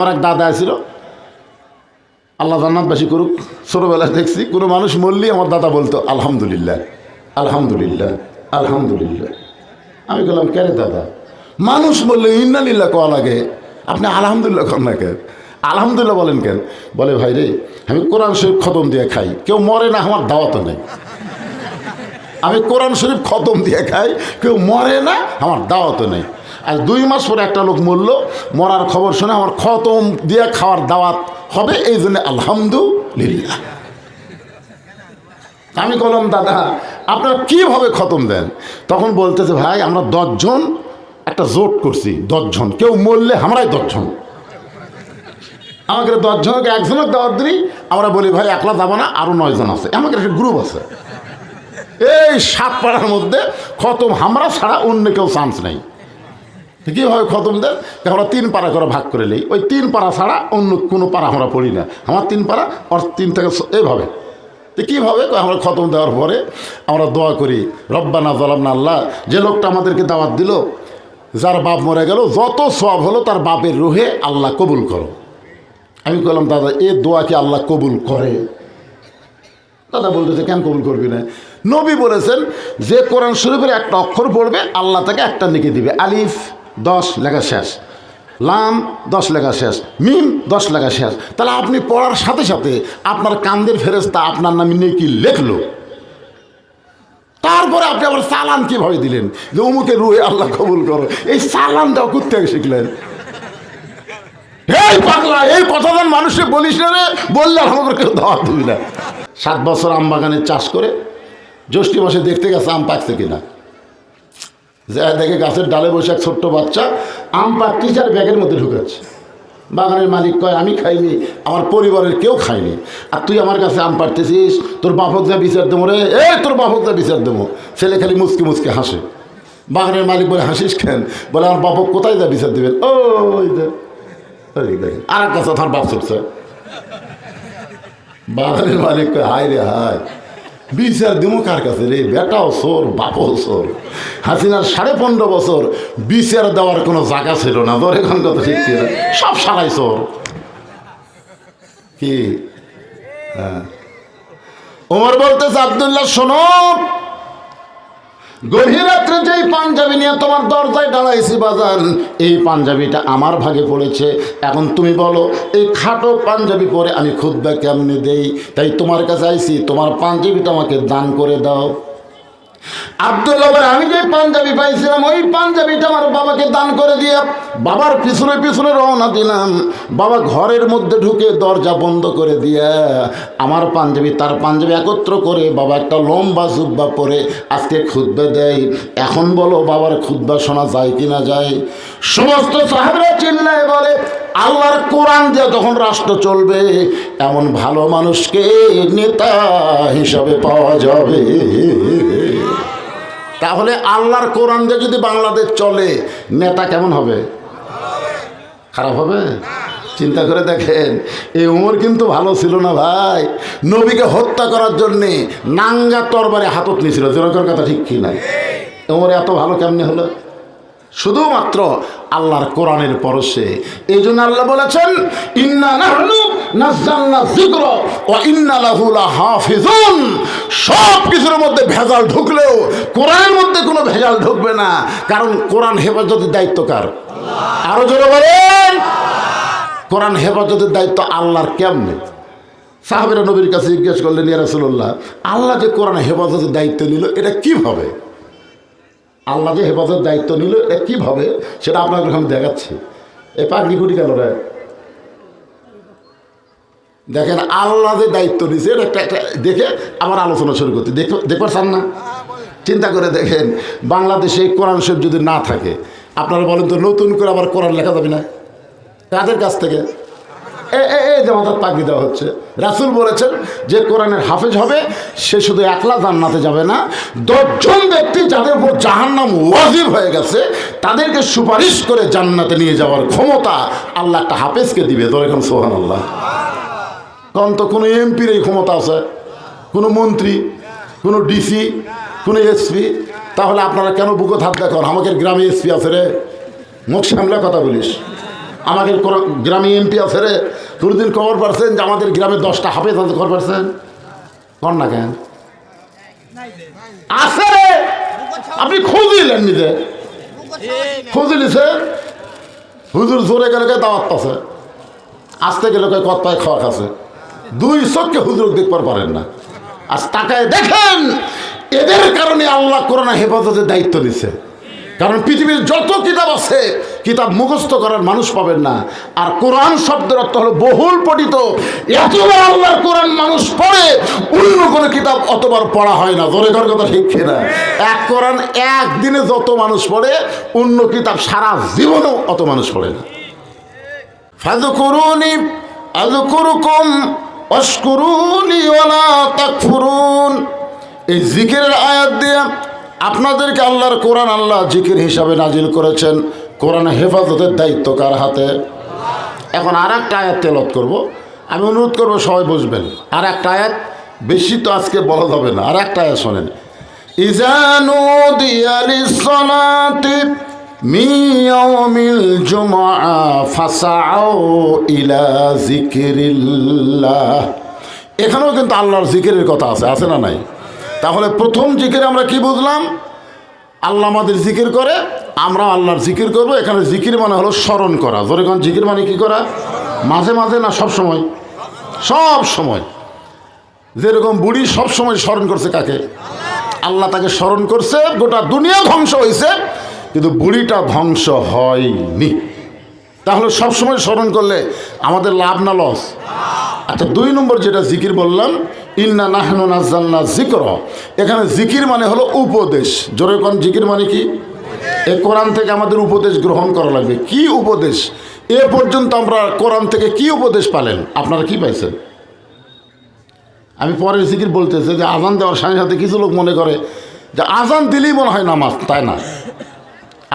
আমার এক দাদা ছিল আল্লাহ জান্নাতবাসী করুক। ছোটোবেলায় দেখছি, কোনো মানুষ মরলি আমার দাদা বলতো, আলহামদুলিল্লাহ আলহামদুলিল্লাহ আলহামদুলিল্লাহ। আমি বললাম কেরে দাদা? মানুষ বললে ইন্নালিল্লাহ কওয়া লাগে? আপনি আলহামদুলিল্লাহ কন না কেন আলহামদুলিল্লাহ বলেন কেন? বলে, ভাই রে, আমি কোরআন শরীফ খতম দিয়ে খাই। কেউ মরে না, আমার দাওয়াতও নেই। আমি কোরআন শরীফ খতম দিয়ে খাই। কেউ মরে না, আমার দাওয়াতও নেই। আর দুই মাস পরে একটা লোক মরল, মরার খবর শুনে আমার খতম দিয়ে খাওয়ার দাওয়াত হবে, এই জন্য আলহামদুলিল্লাহ। আমি বললাম, দাদা, আপনারা কীভাবে খতম দেন? তখন বলতেছে, ভাই, আমরা দশজন একটা জোট করছি, দশজন। কেউ মরলে আমরাই দশজন। আমাকে দশজনকে একজনের দাওয়াত দিই আমরা বলি, ভাই, একলা যাব না আরও নয়জন আছে। আমাদের একটা গ্রুপ আছে। এই সাত পাড়ার মধ্যে খতম, আমরা ছাড়া অন্য কেউ চান্স নেই। কীভাবে খতম দেন? আমরা তিন পাড়া করে ভাগ করে নিই। ওই তিন পাড়া ছাড়া অন্য কোনো পাড়া আমরা পড়ি না। আমার তিন পাড়া আর তিন থেকে এইভাবে। তো কীভাবে আমরা খতম দেওয়ার পরে আমরা দোয়া করি, রব্বানা জলাম না আল্লাহ, যে লোকটা আমাদেরকে দাওয়াত দিল, যার বাপ মরে গেল, যত সব হলো তার বাপের রুহে আল্লাহ কবুল করো। আমি বললাম দাদা, এ দোয়া কি আল্লাহ কবুল করে? দাদা বলতেছে, কেন কবুল করবি না? নবী বলেছেন, যে কোরআন শরীফের একটা অক্ষর পড়বে, আল্লাহ তাকে একটা লিখে দিবে, আলিফ। দশ, লেখা শেষ। লাম, দশ, লেখা শেষ। মিম, দশ, লেখা শেষ। তাহলে আপনি পড়ার সাথে সাথে আপনার কান্দের ফেরেস্তা আপনার নামে নিয়ে কি লেখলো। তারপরে আপনি আবার সালান কীভাবে দিলেন? যে অমুকে রুহে আল্লাহ কবুল করো। এই সালানটাও করতে শিখলেন? এই পাগলা, এই কথাটা মানুষকে বলিস না রে। বললে আমাকে কেউ দাওয়া দিবি না। সাত বছর আম বাগানের চাষ করে, জ্যৈষ্ঠী মাসে দেখতে গেছে আম পাকছে কিনা। যা দেখে গাছের ডালে বসে এক ছোট্ট বাচ্চা আম পাকতেছে আর ব্যাগের মধ্যে ঢুকাচ্ছে। বাগানের মালিক কয়, আমি খাইনি, আমার পরিবারের কেউ খায়নি। আর তুই আমার কাছে আম পাড়তেছিস, তোর বাপক যা বিচার দেবো রে, এ, তোর বাপক যা বিচার দেবো। ছেলে খালি মুসকে মুসকে হাসে। বাগানের মালিক বলে, হাসিস কেন? বলে, আমার বাপক কোথায় যা বিচার দেবেন? ও আর এক কাছে বাপ বাগানের মালিক কয়, হায় রে হায় বিচার দিমু কার কাছে রে? বেটাও সোর বাপও সোর হাসিনার সাড়ে পনেরো বছর বিচার দেওয়ার কোনো জায়গা ছিল না। তোর এখন কথা ঠিক ছিল? সব সারাই সোর কি? হ্যাঁ। ওমর বলতেছে, আবদুল্লাহ, শোনো গভীর রাত্রে যেই পাঞ্জাবি নিয়ে তোমার দরজায় দাঁড়াইছি বাজার, এই পাঞ্জাবিটা আমার ভাগে পড়েছে। এখন তুমি বলো, এই খাটো পাঞ্জাবি পরে আমি খুদ্া কেমনে দেই? তাই তোমার কাছে আইছি, তোমার পাঞ্জাবিটা আমাকে দান করে দাও। আব্দুল আমি যে পাঞ্জাবি পাইছিলাম, ওই পাঞ্জাবিটা আমার বাবাকে দান করে দিয়ে বাবার পিছনে পিছনে রওনা দিলাম। বাবা ঘরের মধ্যে ঢুকে দরজা বন্ধ করে দিয়ে, আমার পাঞ্জাবি, তার পাঞ্জাবি একত্র করে বাবা একটা লম্বা জুব্বা পরে আজকে খুদ্া দেয়। এখন বলো বাবার খুদ্া শোনা যায় কি না যায়? সমস্ত সাহেবরা চিল্লায় বলে আল্লাহর কোরআন দিয়ে যখন রাষ্ট্র চলবে, এমন ভালো মানুষকে নেতা হিসাবে পাওয়া যাবে। তাহলে আল্লাহর কোরআন দিয়ে যদি বাংলাদেশ চলে, নেতা কেমন হবে? খারাপ হবে? চিন্তা করে দেখেন, এই উমর কিন্তু ভালো ছিল না ভাই। নবীকে হত্যা করার জন্যে নাঙ্গা তরবারে হাতত নিয়েছিল। জনকের কথা ঠিক কি নাই উমর এত ভালো কেমনে হলো? শুধুমাত্র আল্লাহর কোরআনের পরশে। এই জন্য আল্লাহ বলেছেন সব কিছুর মধ্যে ভেজাল ঢুকলেও কোরআনের মধ্যে কোনো ভেজাল ঢুকবে না। কারণ কোরআন হেফাজতের দায়িত্ব কার? আরও জোরে বলেন। কোরআন হেফাজতের দায়িত্ব আল্লাহর কেমনে? সাহাবেরা নবীর কাছে জিজ্ঞেস করলেন, ইয়া রাসূলুল্লাহ, আল্লাহ যে কোরআন হেফাজতের দায়িত্ব নিল, এটা কীভাবে? আল্লাহ যে হেফাজতের দায়িত্ব নিল এটা কীভাবে সেটা আপনাকে আমি দেখাচ্ছি। এ পাগড়ি কুটি কেন রে? দেখেন, আল্লাহ যে দায়িত্ব নিছে একটা একটা দেখে আবার আলোচনা শুরু করতে। দেখ দেখবার চান না? চিন্তা করে দেখেন, বাংলাদেশে কোরআন শরীফ যদি না থাকে, আপনারা বলেন তো নতুন করে আবার কোরআন লেখা যাবে না? কাদের কাছ থেকে? যে পাগড়ি দেওয়া হচ্ছে। রাসুল বলেছেন যে কোরআনের হাফেজ হবে, সে শুধু একলা জান্নাতে যাবে না, দশজন ব্যক্তি যাদের উপর জাহান্নাম ওয়াজিব হয়ে গেছে, তাদেরকে সুপারিশ করে জান্নাতে নিয়ে যাওয়ার ক্ষমতা আল্লাহ একটা হাফেজকে দিবে। তোর এখন সোহান আল্লাহ কারণ তো কোনো এমপির এই ক্ষমতা আছে, কোনো মন্ত্রী, কোনো ডিসি, কোনো এসপি। তাহলে আপনারা কেন বুকো হাত দেখুন? আমাদের গ্রামে এসপি আছে রে। মুখ সামলে কথা বলিস। আমাদের কোন- গ্রামে এমপি আছে রে কোনোদিন খবর পারছেন যে আমাদের গ্রামে দশটা হাফেজ আছে খবর পারছেন? কর না কেন? আছে রে! আপনি খুঁজিলেন নিজে? খুঁজিলিছে হুজুর জোরে গেলে দাওয়াত আছে আসতে গেলে কত পায় খাওয়া খাচ্ছে? দুই চোখকে হুজুর দেখবার পারেন না। আজ তাকায় দেখেন, এদের কারণে আল্লাহ করোনা হেফাজতের দায়িত্ব দিছে কারণ পৃথিবীর যত কিতাব আছে, কিতাব মুখস্থ করার মানুষ পাবেন না। আর কোরআন শব্দের অর্থ হলো বহুল পঠিত। এতবার আল্লাহর কোরআন মানুষ পড়ে, অন্য কোনো কিতাব অতবার পড়া হয় না। জোরে ঘর কথা ঠিক না এক কোরআন একদিনে যত মানুষ পড়ে, অন্য কিতাব সারা জীবনেও অত মানুষ পড়ে না। ফাযকুরুনি, আযকুরুকুম, ওয়াশকুরুনি ওয়ালা তাকফুরুন। এই জিকিরের আয়াত দিয়ে আপনাদেরকে আল্লাহর কোরআন আল্লাহ জিকির হিসাবে নাজিল করেছেন। কোরআন হেফাজতের দায়িত্ব কার হাতে? এখন আর একটা আয়াত তেলত করব। আমি অনুরোধ করব, সবাই বুঝবেন। আর একটা আয়াত, বেশি তো আজকে বলা যাবে না। আর একটা আয়াত শোনেন। ইজানু দিয়ালি সনাতি মিয়মিল জুমআ ফাসাও ইলা জিকিরিল্লাহ এখানেও কিন্তু আল্লাহর জিকিরের কথা আছে আছে না নাই? তাহলে প্রথম জিকিরে আমরা কি বুঝলাম? আল্লাহ আমাদের জিকির করে, আমরা আল্লাহর জিকির করব। এখানে জিকির মানে হলো স্মরণ করা। ধরে কোন জিকির মানে কি করা? মাঝে মাঝে না, সব সময়? সব সময়। যেরকম বুড়ি সব সময় স্মরণ করছে কাকে? আল্লাহ তাকে স্মরণ করছে, গোটা দুনিয়া ধ্বংস হয়েছে, কিন্তু বুড়িটা ধ্বংস হয়নি। তাহলে সবসময় স্মরণ করলে আমাদের লাভ না লস? আচ্ছা দুই নম্বর যেটা জিকির বললাম ইন্না নাহনু নাজাল্লা জিকর এখানে জিকির মানে হলো উপদেশ। জোরে কোন জিকির মানে কি? এ কোরআন থেকে আমাদের উপদেশ গ্রহণ করা লাগবে। কি উপদেশ? এ পর্যন্ত আমরা কোরআন থেকে কি উপদেশ পালেন? আপনারা কি পাইছেন? আমি পরের জিকির বলতেছে যে আজান দেওয়ার সাথে সাথে কিছু লোক মনে করে যে আজান দিলেই মনে হয় নামাজ, তাই না?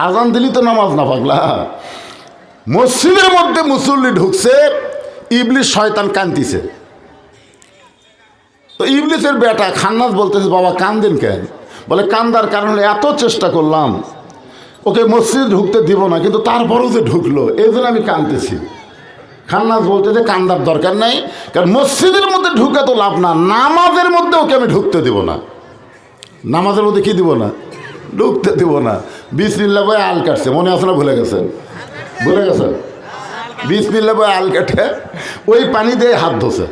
আজান দিলেই তো নামাজ না পাগলা। মসজিদের মধ্যে মুসল্লি ঢুকছে ইবলিশ শয়তান কান্দিছে। তো ইবলিসের বেটা খান্নাস বলতেছে, বাবা, কান্দেন কেন বলে, কান্দার কারণ এত চেষ্টা করলাম। ওকে মসজিদ ঢুকতে দিব না, কিন্তু তারপরেও যে ঢুকলো, এই জন্য আমি কাঁদতেছি। খান্নাস বলতে যে কান্দার দরকার নাই, কারণ মসজিদের মধ্যে ঢুকে তো লাভ না, নামাজের মধ্যে ওকে আমি ঢুকতে দিব না। নামাজের মধ্যে কি দিব না? ঢুকতে দিব না। বিসমিল্লা বই আল কাটছে, মনে আছে না ভুলে গেছেন? ভুলে গেছেন? বিসমিল্লা বই আল কাটে, ওই পানি দিয়ে হাত ধোছে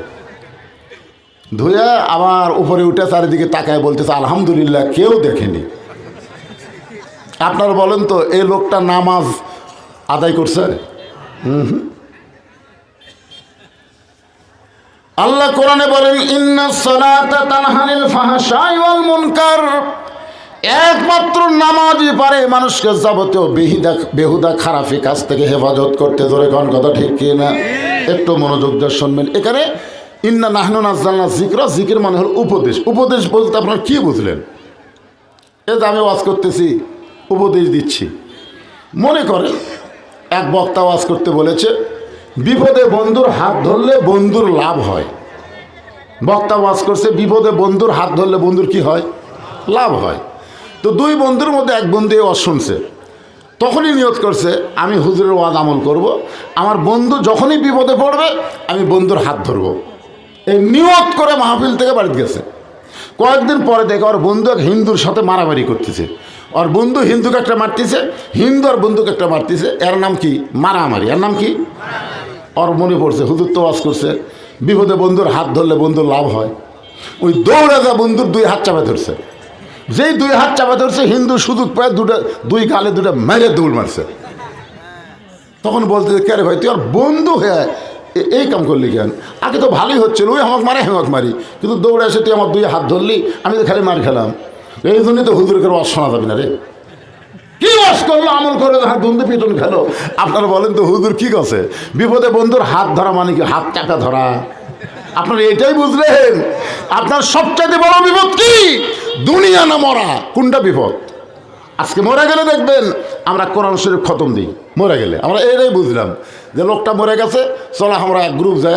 ধুয়ে আবার উপরে উঠে চারিদিকে তাকায় বলতেছে, আলহামদুলিল্লাহ, কেউ দেখেনি। আপনারা বলেন তো এই লোকটা নামাজ আদায় করছে। আল্লাহ কোরআনে বলেন একমাত্র নামাজই পারে মানুষকে যাবতীয় বেহিদা, বেহুদা, খারাপি কাজ থেকে হেফাজত করতে। ধরে কোন কথা ঠিক কি না একটু মনোযোগ দিয়ে শুনবেন। এখানে ইন্না নাহনু নাজ্জালনা জিক্র জিকির মানে হল উপদেশ। উপদেশ বলতে আপনার কি বুঝলেন? এ আমি ওয়াজ করতেছি, উপদেশ দিচ্ছি। মনে করেন, এক বক্তা ওয়াজ করতে বলেছে, বিপদে বন্ধুর হাত ধরলে বন্ধুর লাভ হয়। বক্তা ওয়াজ করছে, বিপদে বন্ধুর হাত ধরলে বন্ধুর কি হয়? লাভ হয়। তো দুই বন্ধুর মধ্যে এক বন্ধু ওয়াজ শুনছে। তখনই নিয়ত করছে, আমি হুজুরের ওয়াজ আমল করব। আমার বন্ধু যখনই বিপদে পড়বে, আমি বন্ধুর হাত ধরবো। এই নিয়ত করে মাহফিল থেকে বাড়িতে গেছে। কয়েকদিন পরে দেখে ওর বন্ধু এক হিন্দুর সাথে মারামারি করতেছে। ওর বন্ধু হিন্দুকে একটা মারতেছে হিন্দু আর বন্ধুকে একটা মারতেছে। এর নাম কি? মারামারি। এর নাম কি? ওর মনে পড়ছে, হুজুর তো করছে, বিপদে বন্ধুর হাত ধরলে বন্ধুর লাভ হয়। ওই দৌড়ে যা বন্ধুর দুই হাত চাপে ধরছে। যেই দুই হাত চাপে ধরছে, হিন্দু সুযোগ পায় দুটো দুই গালে দুটো মেরে দৌড় মারছে। তখন বলতে কে রে ভাই, তুই আর বন্ধু হয়ে এই কাম করলি কেন? আগে তো ভালোই হচ্ছিল, ওই আমাকে মারে আমাকে মারি। কিন্তু দৌড়ে এসে তুই আমার দুই হাত ধরলি, আমি তো খালি মার খেলাম। এই জন্যই তো হুজুরকে ওয়াজ শোনা যাবে না রে। কি ওয়াজ করল, আমল করে হাত বন্ধু পিটন খেলো? আপনারা বলেন তো হুজুর কি করছে? বিপদে বন্ধুর হাত ধরা মানে কি? হাত চাকা ধরা? আপনারা এটাই বুঝলেন? আপনার সবচাইতে বড় বিপদ কি? দুনিয়া না মরা। কোনটা বিপদ? আজকে মরে গেলে দেখবেন, আমরা কোরআন শরীফ খতম দিই। মরে গেলে। আমরা এটাই বুঝলাম। যে লোকটা মরে গেছে চলো আমরা এক গ্রুপ যাই